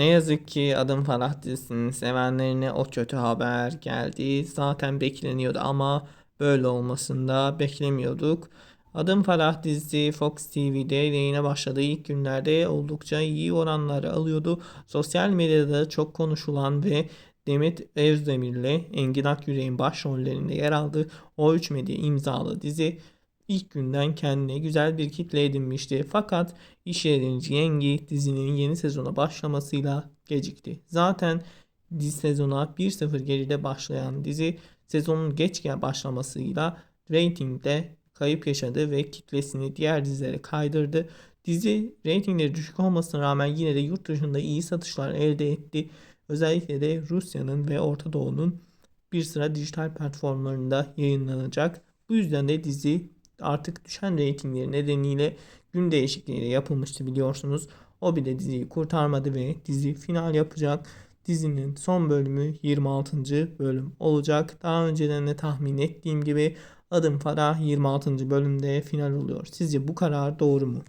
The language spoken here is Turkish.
Ne yazık ki Adım Farah dizisinin sevenlerine o kötü haber geldi. Zaten bekleniyordu ama böyle olmasını da beklemiyorduk. Adım Farah dizisi Fox TV'de yayına başladığı ilk günlerde oldukça iyi oranları alıyordu. Sosyal medyada çok konuşulan ve Demet Özdemir ile Engin Akyürek'in başrollerinde yer aldığı O3 Medya imzalı dizi ilk günden kendine güzel bir kitle edinmişti. Fakat iş yerinin yengi dizinin yeni sezona başlamasıyla gecikti. Zaten dizi sezona 1-0 geride başlayan dizi sezonun geç başlamasıyla reytingde kayıp yaşadı ve kitlesini diğer dizilere kaydırdı. Dizi reytingleri düşük olmasına rağmen yine de yurt dışında iyi satışlar elde etti. Özellikle de Rusya'nın ve Orta Doğu'nun bir sıra dijital platformlarında yayınlanacak. Bu yüzden de dizi artık düşen reytingleri nedeniyle gün değişikliğiyle yapılmıştı biliyorsunuz. O bile diziyi kurtarmadı ve dizi final yapacak. Dizinin son bölümü 26. bölüm olacak. Daha önceden de tahmin ettiğim gibi Adım Farah 26. bölümde final oluyor. Sizce bu karar doğru mu?